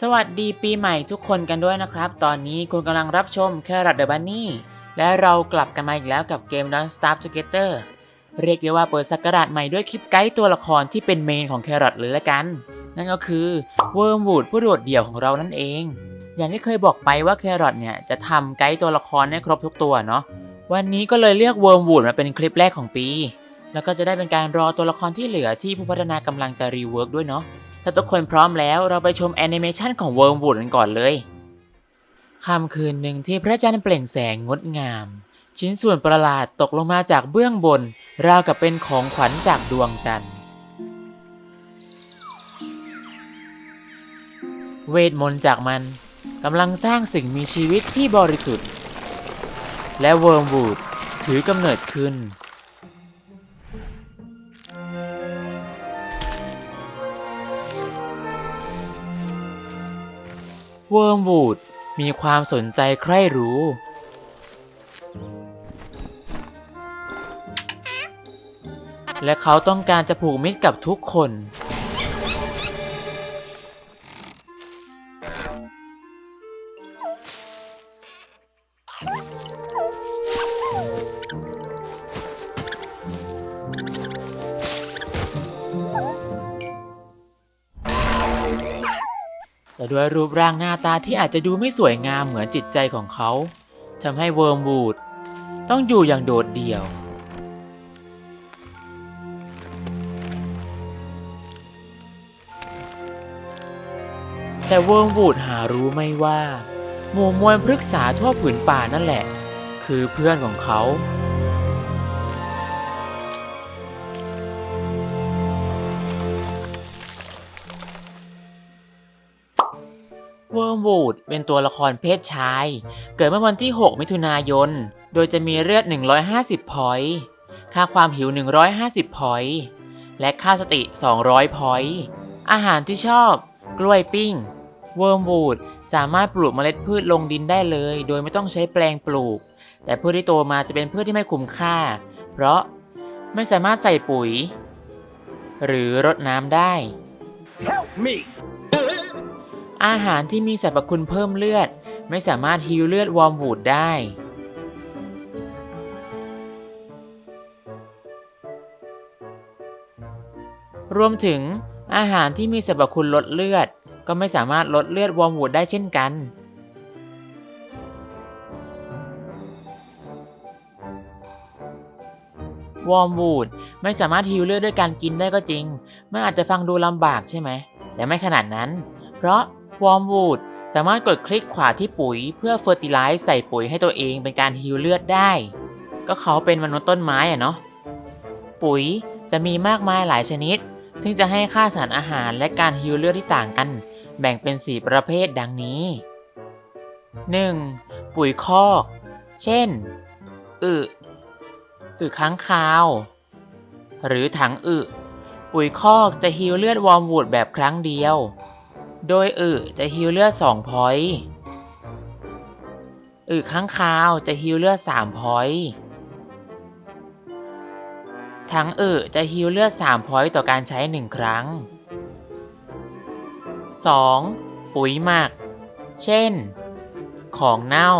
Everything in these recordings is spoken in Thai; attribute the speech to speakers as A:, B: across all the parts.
A: สวัสดีปีใหม่ทุกคนกันด้วยนะครับ ตอนนี้คุณกำลังรับชม Carrot the Bunny และเรากลับกันมาอีกแล้วกับเกม Don't Starve Together เรียกได้ว่าเปิดสักราชใหม่ด้วยคลิปไกด์ตัวละครที่เป็นเมนของ Carrot เลยละกัน นั่นก็คือ Wormwood ผู้โดดเดี่ยวของเรานั่นเอง อย่างที่เคยบอกไปว่า Carrot เนี่ยจะทำไกด์ตัวละครให้ครบทุกตัวเนาะ วันนี้ก็เลยเลือก Wormwood มาเป็นคลิปแรกของปี แล้วก็จะได้เป็นการรอตัวละครที่เหลือที่ผู้พัฒนากำลังจะรีเวิร์กด้วยเนาะ ถ้าทุกคนพร้อมแล้วเราไปชมแอนิเมชันของ Wormwood กันก่อนเลย ค่ำคืนหนึ่งที่พระจันทร์เปล่งแสงงดงาม ชิ้นส่วนประหลาดตกลงมาจากเบื้องบน ราวกับเป็นของขวัญจากดวงจันทร์ เวทมนต์จากมันกำลังสร้างสิ่งมีชีวิตที่บริสุทธิ์ และเวิร์มวูดถือกำเนิดขึ้น เวิร์มวูดมีความสนใจใคร่รู้ และเขาต้องการจะผูกมิตรกับทุกคน ด้วยรูปร่างหน้าตาที่อาจจะดูไม่สวยงามเหมือนจิตใจของเขาทำให้เวิร์มวูดต้องอยู่อย่างโดดเดี่ยว แต่เวิร์มวูดหารู้ไม่ว่า หมู่มวลพฤกษาทั่วผืนป่านั่นแหละ คือเพื่อนของเขา เป็นตัวละครเพศชาย เกิดเมื่อวันที่ 6 มิถุนายน โดยจะมีเลือด 150 พอยต์ ค่าความหิว 150 พอยต์ และค่าสติ 200 พอยต์ อาหารที่ชอบ กล้วยปิ้ง เวิร์มวูด สามารถปลูกเมล็ดพืชลงดินได้เลย โดยไม่ต้องใช้แปลงปลูก แต่พืชที่โตมาจะเป็นพืชที่ไม่คุ้มค่า เพราะไม่สามารถใส่ปุ๋ย หรือรดน้ำได้
B: Help me!
A: อาหารที่มีสรรพคุณเพิ่มเลือด ไม่สามารถฮิวเลือดวอร์มวูดได้ รวมถึงอาหารที่มีสรรพคุณลดเลือด ก็ไม่สามารถลดเลือดวอร์มวูดได้เช่นกัน วอร์มวูดไม่สามารถฮิวเลือดด้วยการกินได้ก็จริง มันอาจจะฟังดูลำบากใช่ไหม แต่ไม่ขนาดนั้น เพราะ วอร์มวูดสามารถกดคลิกขวาที่ปุ๋ย เพื่อเฟอร์ติไลซ์ใส่ปุ๋ยให้ตัวเองเป็นการฮิวเลือดได้ ก็เขาเป็นมนุษย์ต้นไม้อะเนาะปุ๋ยจะมีมากมายหลายชนิด ซึ่งจะให้ค่าสารอาหารและการฮิวเลือดที่ต่างกัน แบ่งเป็น 4 ประเภทดังนี้ 1. ปุ๋ยคอก เช่น อึอึค้างคาว หรือถังอึ ปุ๋ยคอกจะฮิวเลือดวอร์มวูดแบบครั้งเดียว โดยอึจะฮิวเลือด2พอยต์อึข้างคาวจะฮิวเลือด3พอยต์ทั้งอึจะฮิวเลือด3พอยต์ต่อการใช้ 1 ครั้ง 2. ปุ๋ยหมัก เช่น ของเน่า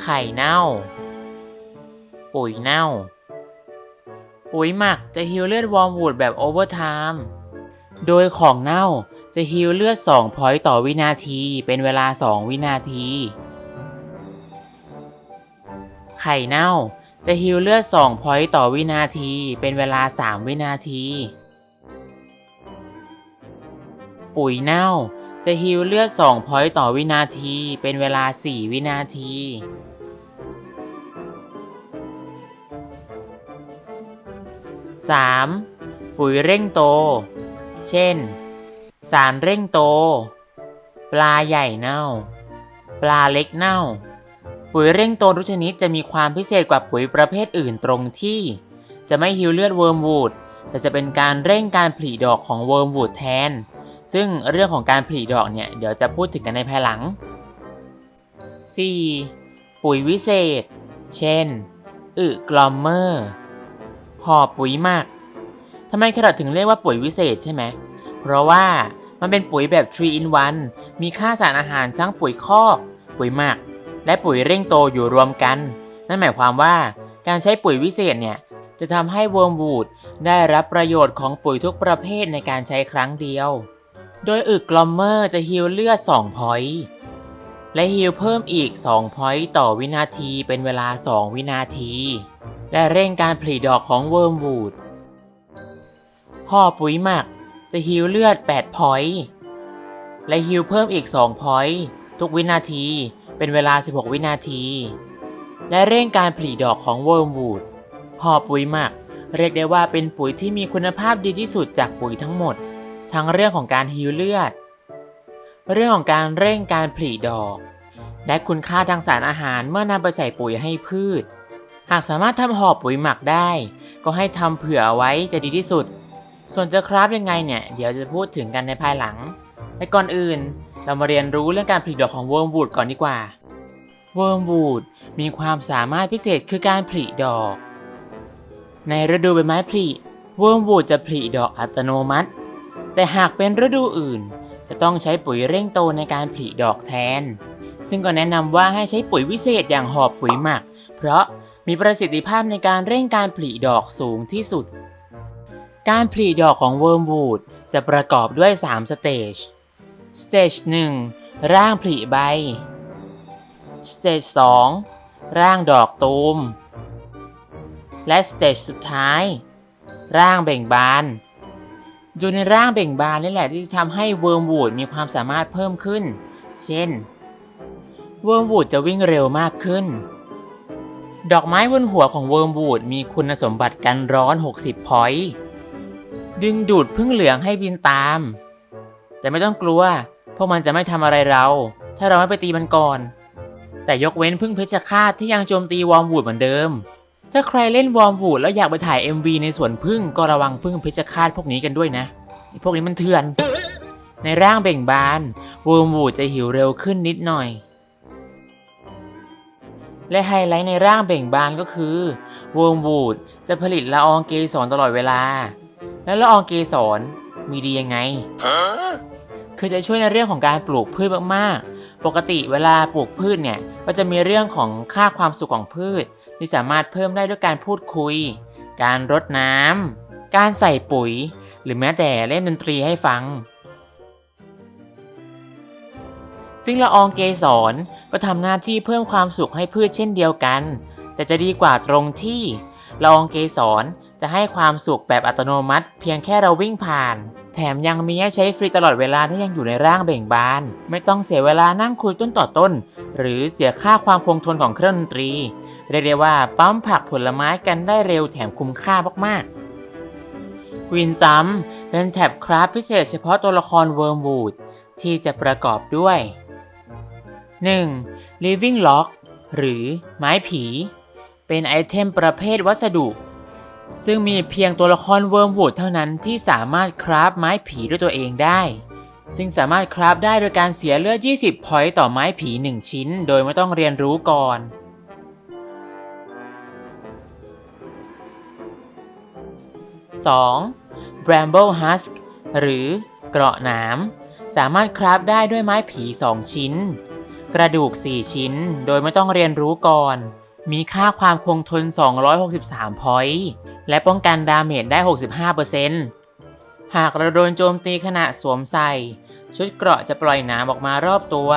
A: ไข่เน่า ปุ๋ยเน่า ปุ๋ยหมักจะฮิวเลือดวอร์มวูดแบบโอเวอร์ไทม์ โดยของเน่า จะฮิวเลือด2พอยต์ต่อวินาที เป็นเวลา 2 วินาที ไข่เน่า จะฮิวเลือด2พอยต์ต่อวินาที เป็นเวลา 3 วินาที ปุ๋ยเน่า จะฮิวเลือด2พอยต์ต่อวินาที เป็นเวลา 4 วินาที 3. ปุ๋ยเร่งโต เช่น สารเร่งโต ปลาใหญ่เน่า ปลาเล็กเน่า ปุ๋ยเร่งโตทุกชนิดจะมีความพิเศษกว่าปุ๋ยประเภทอื่นตรงที่ จะไม่ฮิวเลือดเวิร์มวูดแต่จะเป็นการเร่งการผลิดอกของเวิร์มวูดแทน ซึ่งเรื่องของการผลิดอกเนี่ยเดี๋ยวจะพูดถึงกันในภายหลัง 4. ปุ๋ยวิเศษ เช่น อึกลอมเมอร์ ห่อปุ๋ยหมักทำไมแครอทถึงเรียกว่าปุ๋ยวิเศษใช่ไหมเพราะว่ามันเป็นปุ๋ยแบบ 3 in 1 มีค่าสารอาหารทั้งปุ๋ยคอก ปุ๋ยหมัก และปุ๋ยเร่งโตอยู่รวมกัน นั่นหมายความว่าการใช้ปุ๋ยวิเศษเนี่ย จะทำให้เวิร์มวูดได้รับประโยชน์ของปุ๋ยทุกประเภทในการใช้ครั้งเดียว โดยอึกกลอมเมอร์จะฮิลเลือด 2 พอยต์และฮิลเพิ่มอีก 2 พอยต์ต่อวินาทีเป็นเวลา 2 วินาที และเร่งการผลิดอกของเวิร์มวูดห่อปุ๋ยหมัก จะฮิลเลือด8พอยต์และฮิลเพิ่มอีก2พอยต์ทุกวินาทีเป็นเวลา 16 วินาที และเร่งการผลิดอกของเวิร์มวูดห่อปุ๋ยหมัก เรียกได้ว่าเป็นปุ๋ยที่มีคุณภาพดีที่สุดจากปุ๋ยทั้งหมด ทั้งเรื่องของการฮิวเลือด เรื่องของการเร่งการผลิดอก และคุณค่าทางสารอาหารเมื่อนำไปใส่ปุ๋ยให้พืช หากสามารถทำห่อปุ๋ยหมักได้ ก็ให้ทำเผื่อเอาไว้จะดีที่สุด ส่วนจะคราฟยังไงเนี่ย เดี๋ยวจะพูดถึงกันในภายหลัง และก่อนอื่น เรามาเรียนรู้เรื่องการผลิดอกของเวิร์มวูดก่อนดีกว่าเวิร์มวูดมีความสามารถพิเศษคือการผลิดอก ในฤดูใบไม้ผลิเวิร์มวูดจะผลิดอกอัตโนมัติ แต่หากเป็นฤดูอื่น จะต้องใช้ปุ๋ยเร่งโตในการผลิดอกแทน ซึ่งก็แนะนำว่าให้ใช้ปุ๋ยวิเศษอย่างหอบปุ๋ยหมัก เพราะมีประสิทธิภาพในการเร่งการผลิดอกสูงที่สุด การผลิดอกของเวิร์มวูดจะประกอบด้วย 3 สเตจ สเตจ1ร่างผลิใบ สเตจ2ร่างดอกตูม และสเตจสุดท้าย ร่างเบ่งบานอยู่ในร่างเบ่งบานนี่แหละที่จะทำให้เวิร์มวูดมีความสามารถเพิ่มขึ้น เช่น เวิร์มวูดจะวิ่งเร็วมากขึ้น ดอกไม้บนหัวของเวิร์มวูดมีคุณสมบัติกันร้อน 60 พอยต์ ดึงดูดพึ่งเหลืองให้บินตาม แต่ไม่ต้องกลัว พวกมันจะไม่ทำอะไรเรา ถ้าเราไม่ไปตีมันก่อน แต่ยกเว้นพึ่งเพชฌฆาตที่ยังโจมตีวอร์มวูดเหมือนเดิม ถ้าใครเล่นวอร์มวูดแล้วอยากไปถ่าย MV ในสวนพึ่งก็ระวังพึ่งเพชฌฆาตพวกนี้กันด้วยนะพวกนี้มันเถื่อน ในร่างเบ่งบานวอร์มวูดจะหิวเร็วขึ้นนิดหน่อยและไฮไลท์ในร่างเบ่งบานก็คือวอร์มวูดจะผลิตละอองเกสรตลอดเวลา แล้วละอองเกสรมีดียังไง คือจะช่วยในเรื่องของการปลูกพืชมากๆ ปกติเวลาปลูกพืชเนี่ย ก็จะมีเรื่องของค่าความสุขของพืช ที่สามารถเพิ่มได้ด้วยการพูดคุย การรดน้ำการใส่ปุ๋ย หรือแม้แต่เล่นดนตรีให้ฟัง ซึ่งละอองเกสรก็ทำหน้าที่เพิ่มความสุขให้พืชเช่นเดียวกัน แต่จะดีกว่าตรงที่ละอองเกสร จะให้ความสุขแบบอัตโนมัติ เพียงแค่เราวิ่งผ่าน แถมยังมีให้ใช้ฟรีตลอดเวลาถ้ายังอยู่ในร่างเบ่งบาน ไม่ต้องเสียเวลานั่งคุยต้นต่อต้น หรือเสียค่าความคงทนของเครื่องดนตรี เรียกได้ว่าปั๊มผักผลไม้กันได้เร็วแถมคุ้มค่ามากๆวินตัมเป็นแท็บคราฟพิเศษเฉพาะตัวละครเวิร์มวูดที่จะประกอบด้วย 1. Living Lock หรือไม้ผี เป็นไอเทมประเภทวัสดุ ซึ่งมีเพียงตัวละครเวิร์มวูดเท่านั้นที่สามารถคราฟไม้ผีด้วยตัวเองได้ ซึ่งสามารถคราฟได้โดยการเสียเลือด 20 พอยต์ต่อไม้ผี 1 ชิ้น โดยไม่ต้องเรียนรู้ก่อน 2. Bramble Husk หรือเกราะหนามสามารถคราฟได้ด้วยไม้ผี 2 ชิ้น กระดูก 4 ชิ้น โดยไม่ต้องเรียนรู้ก่อน มีค่าความคงทน 263 พอยต์ และป้องกันดาเมจได้ 65%หากเราโดนโจมตีขณะสวมใส่ ชุดเกราะจะปล่อยหนามออกมารอบตัว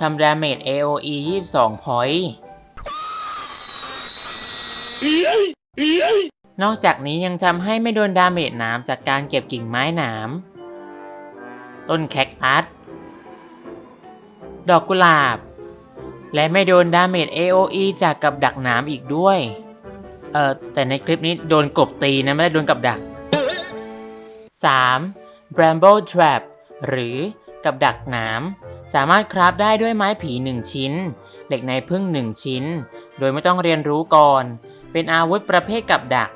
A: ทำดาเมจ AOE 22 พอยต์ นอกจากนี้ยังทำให้ไม่โดนดาเมจหนามจากการเก็บกิ่งไม้หนามต้นแคคตัส ดอกกุหลาบ และไม่โดนดาเมจ AOE จากกับดักหนามอีกด้วย เออแต่ในคลิปนี้โดนกบตีนะ ไม่ได้โดนกับดัก 3. Bramble Trap หรือกับดักหนามสามารถคราฟได้ด้วยไม้ผี 1 ชิ้น เหล็กในพึ่ง 1 ชิ้น โดยไม่ต้องเรียนรู้ก่อน เป็นอาวุธประเภทกับดัก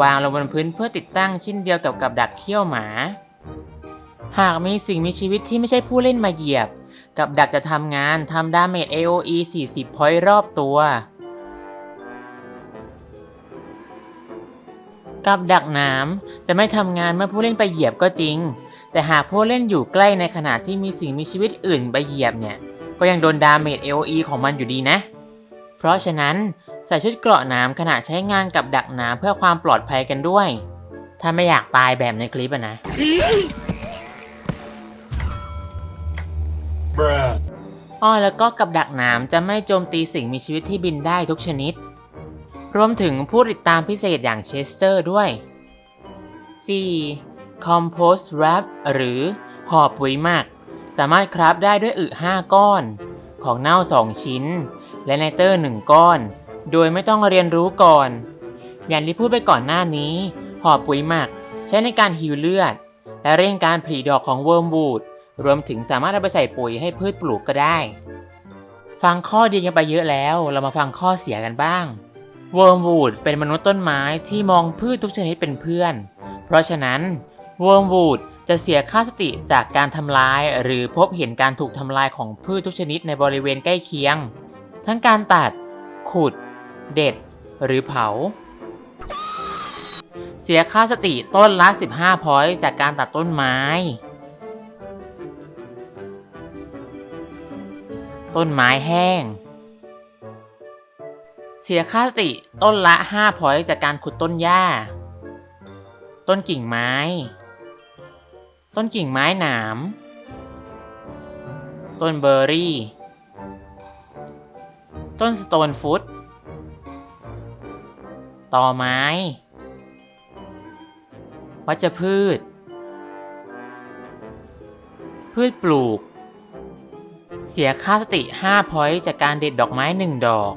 A: วางลงบนพื้นเพื่อติดตั้งชิ้นเดียวกับกับดักเขี้ยวหมา หากมีสิ่งมีชีวิตที่ไม่ใช่ผู้เล่นมาเหยียบ กับดักจะทำงานทำดาเมจ AOE 40 พอยต์รอบตัว กับดักหนามจะไม่ทำงานเมื่อผู้เล่นไปเหยียบก็จริง แต่หากผู้เล่นอยู่ใกล้ในขณะที่มีสิ่งมีชีวิตอื่นไปเหยียบเนี่ย ก็ยังโดนดาเมจ AOE ของมันอยู่ดีนะ เพราะฉะนั้นใส่ชุดเกราะหนามขณะใช้งานกับดักหนามเพื่อความปลอดภัยกันด้วย ถ้าไม่อยากตายแบบในคลิปอะนะ อ้อแล้วก็กับดักหนามจะไม่โจมตีสิ่งมีชีวิตที่บินได้ทุกชนิด รวมถึงผู้ติดตามพิเศษอย่างเชสเตอร์ด้วย 4. Compost Wrap หรือห่อปุ๋ยหมัก สามารถคราฟได้ด้วยอึ5 ก้อน ของเน่า 2 ชิ้น และไนเตอร์ 1 ก้อน โดยไม่ต้องเรียนรู้ก่อน อย่างที่พูดไปก่อนหน้านี้ห่อปุ๋ยหมัก ใช้ในการฮิวเลือด และเร่งการผลิดอกของเวิร์มวูด รวมถึงสามารถเอาไปใส่ปุ๋ยให้พืชปลูกก็ได้ ฟังข้อดีกันไปเยอะแล้ว เรามาฟังข้อเสียกันบ้าง เวิร์มวูดเป็นมนุษย์ต้นไม้ที่มองพืชทุกชนิดเป็นเพื่อน เพราะฉะนั้น เวิร์มวูดจะเสียค่าสติจากการทำลาย หรือพบเห็นการถูกทำลายของพืชทุกชนิดในบริเวณใกล้เคียง ทั้งการตัด ขุด เด็ด หรือเผา เสียค่าสติต้นละ 15 พอยต์จากการตัดต้นไม้ ต้นไม้แห้ง เสียค่าสติต้นละ5พอยต์จากการขุดต้นหญ้า ต้นกิ่งไม้ ต้นกิ่งไม้หนาม ต้นเบอร์รี่ ต้นสโตนฟุตตอไม้ วัชพืช พืชปลูก เสียค่าสติ 5 พอยต์จากการเด็ดดอกไม้ 1 ดอก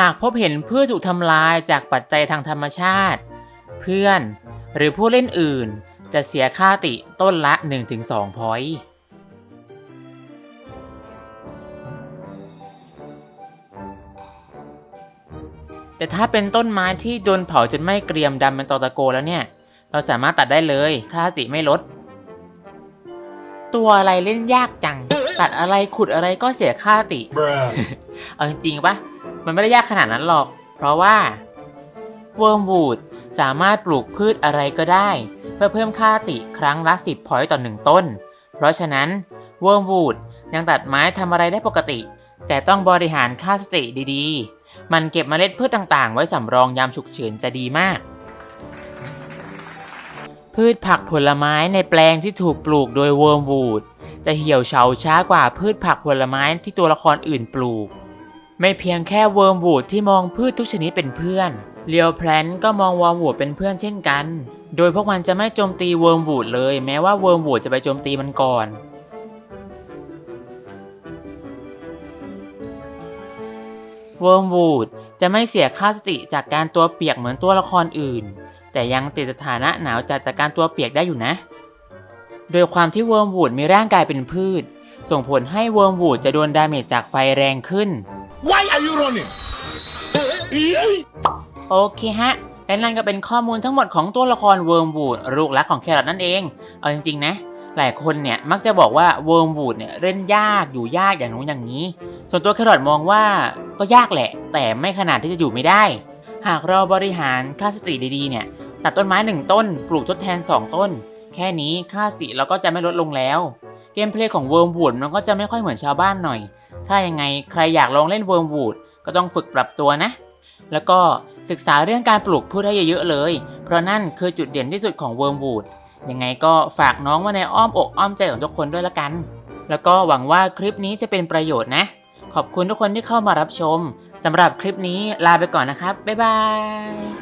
A: หากพบเห็นพืชถูกทำลายจากปัจจัยทางธรรมชาติ เพื่อนหรือผู้เล่นอื่นจะเสียค่าติต้นละ 1-2 พอยต์แต่ถ้าเป็นต้นไม้ที่โดนเผาจนไม้เกรียมดำเป็นตอตะโกแล้วเนี่ย เราสามารถตัดได้เลย ค่าสติไม่ลด ตัวอะไรเล่นยากจัง ตัดอะไรขุดอะไรก็เสียค่าสติ
B: Bruh.
A: เอาจริงๆปะมันไม่ได้ยากขนาดนั้นหรอก เพราะว่าเวิร์มวูดสามารถปลูกพืชอะไรก็ได้ เพื่อเพิ่มค่าติครั้งละ 10 พอยต์ต่อ 1 ต้น เพราะฉะนั้นเวิร์มวูดยังตัดไม้ทำอะไรได้ปกติ แต่ต้องบริหารค่าสติดีๆ มันเก็บเมล็ดพืชต่างๆ ไว้สำรองยามฉุกเฉินจะดีมาก พืชผักผลไม้ในแปลงที่ถูกปลูกโดยเวิร์มวูดจะเหี่ยวเฉาช้ากว่าพืชผักผลไม้ที่ตัวละครอื่นปลูก ไม่เพียงแค่เวิร์มวูดที่มองพืชทุกชนิดเป็นเพื่อนเลียวแพลนก็มองวอร์มวูดเป็นเพื่อนเช่นกัน โดยพวกมันจะไม่โจมตีเวิร์มวูดเลย แม้ว่าเวิร์มวูดจะไปโจมตีมันก่อนเวิร์มวูดจะไม่เสียค่าสติจากการตัวเปียกเหมือนตัวละครอื่น แต่ยังติดสถานะหนาวจัดจากการตัวเปียกได้อยู่นะ โดยความที่เวิร์มวูดมีร่างกายเป็นพืช ส่งผลให้เวิร์มวูดจะโดนดาเมจจากไฟแรงขึ้น
B: Why are you running?
A: โอเคฮะและนั่นก็เป็นข้อมูลทั้งหมดของตัวละครเวิร์มวูดลูกรักของแครอทนั่นเอง เอาจริงๆนะ หลายคนเนี่ยมักจะบอกว่าเวิร์มวูดเนี่ยเล่นยากอยู่ยากอย่างนู้นอย่างนี้ ส่วนตัวแครอทมองว่าก็ยากแหละ แต่ไม่ขนาดที่จะอยู่ไม่ได้ หากเราบริหารค่าสติดีๆเนี่ย ตัดต้นไม้หนึ่งต้น ปลูกทดแทน 2 ต้น แค่นี้ค่าสติเราก็จะไม่ลดลงแล้ว เกมเพลย์ของเวิร์มวูดมันก็จะไม่ค่อยเหมือนชาวบ้านหน่อย ถ้ายังไงใครอยากลองเล่นเวิร์มวูดก็ต้องฝึกปรับตัวนะ แล้วก็ศึกษาเรื่องการปลูกพืชให้เยอะๆเลย เพราะนั่นคือจุดเด่นที่สุดของเวิร์มวูดยังไงก็ฝากน้องไว้ในอ้อมอกอ้อมใจของทุกคนด้วยละกัน แล้วก็หวังว่าคลิปนี้จะเป็นประโยชน์นะ ขอบคุณทุกคนที่เข้ามารับชมสำหรับคลิปนี้ลาไปก่อนนะครับ บ๊ายบาย